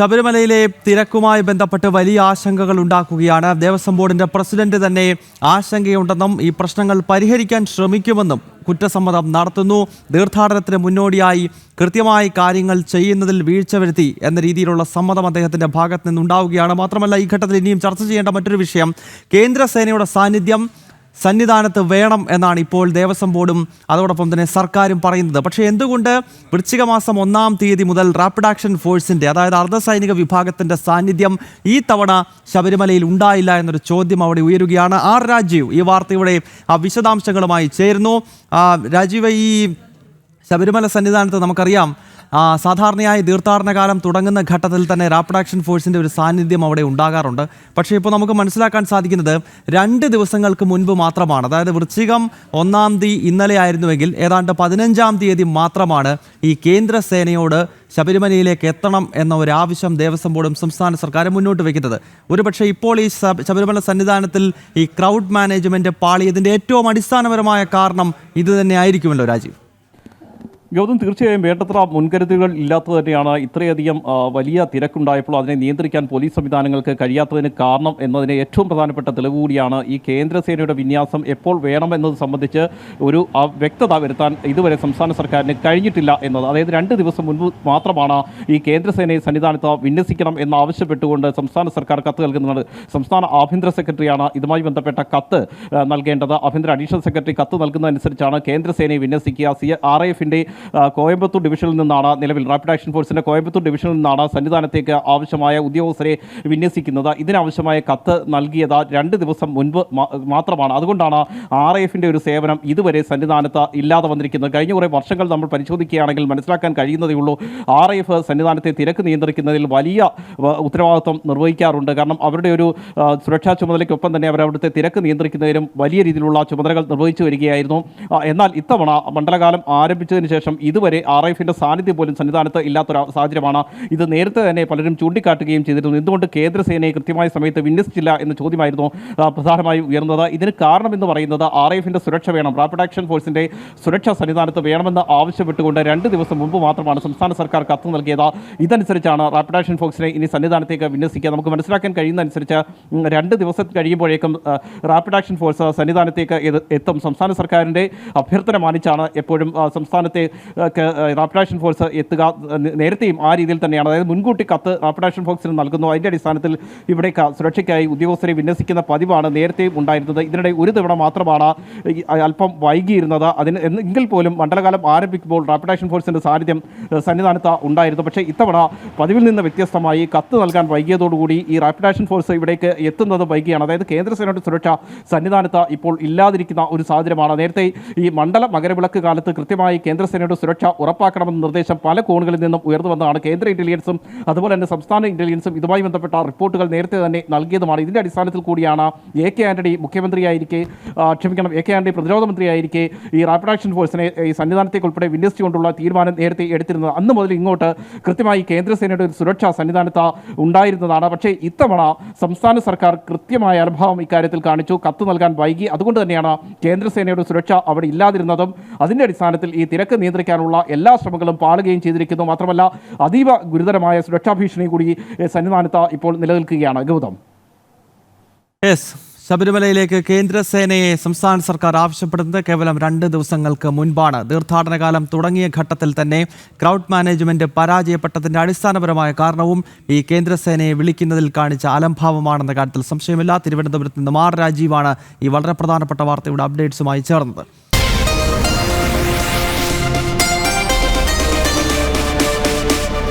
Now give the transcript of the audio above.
ശബരിമലയിലെ തിരക്കുമായി ബന്ധപ്പെട്ട് വലിയ ആശങ്കകൾ ഉണ്ടാക്കുകയാണ്. ദേവസ്വം ബോർഡിന്റെ പ്രസിഡന്റ് തന്നെ ആശങ്കയുണ്ടെന്നും ഈ പ്രശ്നങ്ങൾ പരിഹരിക്കാൻ ശ്രമിക്കുമെന്നും കുറ്റസമ്മതം നടത്തുന്നു. തീർത്ഥാടനത്തിന് മുന്നോടിയായി കൃത്യമായി കാര്യങ്ങൾ ചെയ്യുന്നതിൽ വീഴ്ച വരുത്തി എന്ന രീതിയിലുള്ള സമ്മതം അദ്ദേഹത്തിന്റെ ഭാഗത്ത് നിന്നുണ്ടാവുകയാണ്. മാത്രമല്ല ഈ ഘട്ടത്തിൽ ഇനിയും ചർച്ച ചെയ്യേണ്ട മറ്റൊരു വിഷയം കേന്ദ്രസേനയുടെ സാന്നിധ്യം. സന്നിധാനത്ത് വേണം എന്നാണ് ഇപ്പോൾ ദേവസ്വം ബോർഡും അതോടൊപ്പം തന്നെ സർക്കാരും പറയുന്നത്. പക്ഷേ എന്തുകൊണ്ട് വൃശ്ചിക മാസം ഒന്നാം തീയതി മുതൽ റാപ്പിഡ് ആക്ഷൻ ഫോഴ്സിന്റെ അതായത് അർദ്ധസൈനിക വിഭാഗത്തിന്റെ സാന്നിധ്യം ഈ തവണ ശബരിമലയിൽ ഉണ്ടായില്ല എന്നൊരു ചോദ്യം അവിടെ ഉയരുകയാണ്. ആർ രാജീവ് ഈ വാർത്തയുടെ ആ വിശദാംശങ്ങളുമായി ചേരുന്നു. രാജീവ് ഈ ശബരിമല സന്നിധാനത്ത് നമുക്കറിയാം സാധാരണയായി തീർത്ഥാടന കാലം തുടങ്ങുന്ന ഘട്ടത്തിൽ തന്നെ റാപ്പിഡ് ആക്ഷൻ ഫോഴ്സിന്റെ ഒരു സാന്നിധ്യം അവിടെ ഉണ്ടാകാറുണ്ട്. പക്ഷേ ഇപ്പോൾ നമുക്ക് മനസ്സിലാക്കാൻ സാധിക്കുന്നത് രണ്ട് ദിവസങ്ങൾക്ക് മുൻപ് മാത്രമാണ്. അതായത് വൃശ്ചികം ഒന്നാം തീയതി ഇന്നലെ ആയിരുന്നുവെങ്കിൽ ഏതാണ്ട് പതിനഞ്ചാം തീയതി മാത്രമാണ് ഈ കേന്ദ്ര സേനയോട് ശബരിമലയിലേക്ക് എത്തണം എന്ന ഒരു ആവശ്യം ദേവസ്വം ബോർഡും സംസ്ഥാന സർക്കാരും മുന്നോട്ട് വയ്ക്കുന്നത്. ഒരുപക്ഷെ ഇപ്പോൾ ഈ ശബരിമല സന്നിധാനത്തിൽ ഈ ക്രൗഡ് മാനേജ്മെന്റ് പാളി ഇതിന്റെ ഏറ്റവും അടിസ്ഥാനപരമായ കാരണം ഇത് തന്നെ ആയിരിക്കുമല്ലോ രാജീവ്. ഗൗതം തീർച്ചയായും വേണ്ടത്ര മുൻകരുതലുകൾ ഇല്ലാത്തത് തന്നെയാണ് ഇത്രയധികം വലിയ തിരക്കുണ്ടായപ്പോൾ അതിനെ നിയന്ത്രിക്കാൻ പോലീസ് സംവിധാനങ്ങൾക്ക് കഴിയാത്തതിന് കാരണം എന്നതിന് ഏറ്റവും പ്രധാനപ്പെട്ട തെളിവ് കൂടിയാണ് ഈ കേന്ദ്രസേനയുടെ വിന്യാസം എപ്പോൾ വേണമെന്നത് സംബന്ധിച്ച് ഒരു വ്യക്തത വരുത്താൻ ഇതുവരെ സംസ്ഥാന സർക്കാരിന് കഴിഞ്ഞിട്ടില്ല എന്നത്. അതായത് രണ്ട് ദിവസം മുൻപ് മാത്രമാണ് ഈ കേന്ദ്രസേനയെ സന്നിധാനത്ത് വിന്യസിക്കണം എന്നാവശ്യപ്പെട്ടുകൊണ്ട് സംസ്ഥാന സർക്കാർ കത്ത് നൽകുന്നത്. സംസ്ഥാന ആഭ്യന്തര സെക്രട്ടറിയാണ് ഇതുമായി ബന്ധപ്പെട്ട കത്ത് നൽകേണ്ടത്. ആഭ്യന്തര അഡീഷണൽ സെക്രട്ടറി കത്ത് നൽകുന്നതനുസരിച്ചാണ് കേന്ദ്രസേനയെ വിന്യസിക്കുക. സി ആർ എഫിന്റെ കോയമ്പത്തൂർ ഡിവിഷനിൽ നിന്നാണ് നിലവിൽ റാപ്പിഡ് ആക്ഷൻ ഫോഴ്സിന്റെ കോയമ്പത്തൂർ ഡിവിഷനിൽ നിന്നാണ് സന്നിധാനത്തേക്ക് ആവശ്യമായ ഉദ്യോഗസ്ഥരെ വിന്യസിക്കുന്നത്. ഇതിനാവശ്യമായ കത്ത് നൽകിയത് രണ്ട് ദിവസം മുൻപ് മാത്രമാണ്. അതുകൊണ്ടാണ് ആർ എഫിന്റെ ഒരു സേവനം ഇതുവരെ സന്നിധാനത്ത് ഇല്ലാതെ വന്നിരിക്കുന്നത്. കഴിഞ്ഞ കുറേ വർഷങ്ങൾ നമ്മൾ പരിശോധിക്കുകയാണെങ്കിൽ മനസ്സിലാക്കാൻ കഴിയുന്നതേ ഉള്ളൂ. ആർ എഫ് സന്നിധാനത്തെ തിരക്ക് നിയന്ത്രിക്കുന്നതിൽ വലിയ ഉത്തരവാദിത്വം നിർവഹിക്കാറുണ്ട്. കാരണം അവരുടെ ഒരു സുരക്ഷാ ചുമതലയ്ക്കൊപ്പം തന്നെ അവർ തിരക്ക് നിയന്ത്രിക്കുന്നതിനും വലിയ രീതിയിലുള്ള ചുമതലകൾ നിർവഹിച്ചു വരികയായിരുന്നു. എന്നാൽ ഇത്തവണ മണ്ഡലകാലം ആരംഭിച്ചതിന് ശേഷം ഇതുവരെ ആർ എഫിന്റെ സാന്നിധ്യം പോലും സന്നിധാനത്ത് ഇല്ലാത്തൊരു സാഹചര്യമാണ്. ഇത് നേരത്തെ തന്നെ പലരും ചൂണ്ടിക്കാട്ടുകയും ചെയ്തിരുന്നു. എന്തുകൊണ്ട് കേന്ദ്രസേനയെ കൃത്യമായ സമയത്ത് വിന്യസിച്ചില്ല എന്ന ചോദ്യമായിരുന്നു പ്രധാനമായും ഉയർന്നത്. ഇതിന് കാരണമെന്ന് പറയുന്നത് ആർ എഫിന്റെ സുരക്ഷ വേണം. റാപ്പിഡ് ആക്ഷൻ ഫോഴ്സിന്റെ സുരക്ഷ സന്നിധാനത്ത് വേണമെന്ന് ആവശ്യപ്പെട്ടുകൊണ്ട് രണ്ട് ദിവസം മുമ്പ് മാത്രമാണ് സംസ്ഥാന സർക്കാർ കത്ത് നൽകിയത്. ഇതനുസരിച്ചാണ് റാപ്പിഡ് ആക്ഷൻ ഫോഴ്സിനെ ഇനി സന്നിധാനത്തേക്ക് വിന്യസിക്കുക. നമുക്ക് മനസ്സിലാക്കാൻ കഴിയുന്നതനുസരിച്ച് രണ്ട് ദിവസം കഴിയുമ്പോഴേക്കും റാപ്പിഡ് ആക്ഷൻ ഫോഴ്സ് സന്നിധാനത്തേക്ക് എത്തും. സംസ്ഥാന സർക്കാരിന്റെ അഭ്യർത്ഥന മാനിച്ചാണ് എപ്പോഴും സംസ്ഥാനത്തെ റാപ്പിഡ് ഫോഴ്സ് എത്തുക നേരത്തെയും ആ രീതിയിൽ തന്നെയാണ്. അതായത് മുൻകൂട്ടി കത്ത് റാപ്പിഡ് ഫോഴ്സിന് നൽകുന്നു. അതിന്റെ അടിസ്ഥാനത്തിൽ ഇവിടെ സുരക്ഷയ്ക്കായി ഉദ്യോഗസ്ഥരെ വിന്യസിക്കുന്ന പതിവാണ് നേരത്തെയും ഉണ്ടായിരുന്നത്. ഇതിനിടെ ഒരു തവണ മാത്രമാണ് അല്പം വൈകിയിരുന്നത്. അതിന് എങ്കിൽ പോലും മണ്ഡലകാലം ആരംഭിക്കുമ്പോൾ റാപ്പിഡ് ഫോഴ്സിന്റെ സാന്നിധ്യം സന്നിധാനത്ത് ഉണ്ടായിരുന്നു. പക്ഷേ ഇത്തവണ പതിവിൽ നിന്ന് വ്യത്യസ്തമായി കത്ത് നൽകാൻ വൈകിയതോടുകൂടി ഈ റാപ്പിഡ് ഫോഴ്സ് ഇവിടേക്ക് എത്തുന്നത് വൈകിയാണ്. അതായത് കേന്ദ്രസേനയുടെ സുരക്ഷ സന്നിധാനത്ത് ഇപ്പോൾ ഇല്ലാതിരിക്കുന്ന ഒരു സാഹചര്യമാണ്. നേരത്തെ ഈ മണ്ഡല മകരവിളക്ക് കാലത്ത് കൃത്യമായി കേന്ദ്രസേനയുടെ സുരക്ഷ ഉറപ്പാക്കണമെന്ന നിർദ്ദേശം പല കോണുകളിൽ നിന്നും ഉയർന്നു വന്നതാണ്. കേന്ദ്ര ഇന്റലിജൻസും അതുപോലെ തന്നെ സംസ്ഥാന ഇന്റലിജൻസും ഇതുമായി ബന്ധപ്പെട്ട റിപ്പോർട്ടുകൾ നേരത്തെ തന്നെ നൽകിയതുമാണ്. ഇതിന്റെ അടിസ്ഥാനത്തിൽ കൂടിയാണ് എ കെ ആന്റണി മുഖ്യമന്ത്രിയായിരിക്കെ ക്ഷമിക്കണം എ കെ ആന്റണി പ്രതിരോധ മന്ത്രിയായിരിക്കെ ഈ റാപ്പിഡ് ആക്ഷൻ ഫോഴ്സിനെ ഈ സന്നിധാനത്തേക്ക് ഉൾപ്പെടെ വിന്യസിച്ചുകൊണ്ടുള്ള തീരുമാനം നേരത്തെ എടുത്തിരുന്നത്. അന്ന് മുതൽ ഇങ്ങോട്ട് കൃത്യമായി കേന്ദ്രസേനയുടെ ഒരു സുരക്ഷാ സന്നിധാനത്ത് ഉണ്ടായിരുന്നതാണ്. പക്ഷേ ഇത്തവണ സംസ്ഥാന സർക്കാർ കൃത്യമായ അനുഭാവം ഇക്കാര്യത്തിൽ കാണിച്ചു. കത്ത് നൽകാൻ വൈകി. അതുകൊണ്ട് തന്നെയാണ് കേന്ദ്രസേനയുടെ സുരക്ഷ അവിടെ ഇല്ലാതിരുന്നതും. അതിന്റെ അടിസ്ഥാനത്തിൽ ഈ തിരക്ക് നിയന്ത്രിക്കാനുള്ള എല്ലാ ശ്രമങ്ങളും പാളുകയും ചെയ്തിരിക്കുന്നു. മാത്രമല്ല അതീവ ഗുരുതരമായ സുരക്ഷാ ഭീഷണി കൂടി സന്നിധാനത്ത് ഇപ്പോൾ നിലനിൽക്കുകയാണ്. ഗൗതം. ശബരിമലയിലേക്ക് കേന്ദ്രസേനയെ സംസ്ഥാന സർക്കാർ ആവശ്യപ്പെടുന്നത് കേവലം രണ്ട് ദിവസങ്ങൾക്ക് മുൻപാണ്. തീർത്ഥാടനകാലം തുടങ്ങിയ ഘട്ടത്തിൽ തന്നെ ക്രൗഡ് മാനേജ്മെന്റ് പരാജയപ്പെട്ടതിന്റെ അടിസ്ഥാനപരമായ കാരണവും ഈ കേന്ദ്രസേനയെ വിളിക്കുന്നതിൽ കാണിച്ച അലംഭാവമാണെന്ന കാര്യത്തിൽ സംശയമില്ല. തിരുവനന്തപുരത്ത് നിന്ന് മാർ രാജീവാണ് ഈ വളരെ പ്രധാനപ്പെട്ട വാർത്തയുടെ അപ്ഡേറ്റ്സുമായി ചേർന്നത്.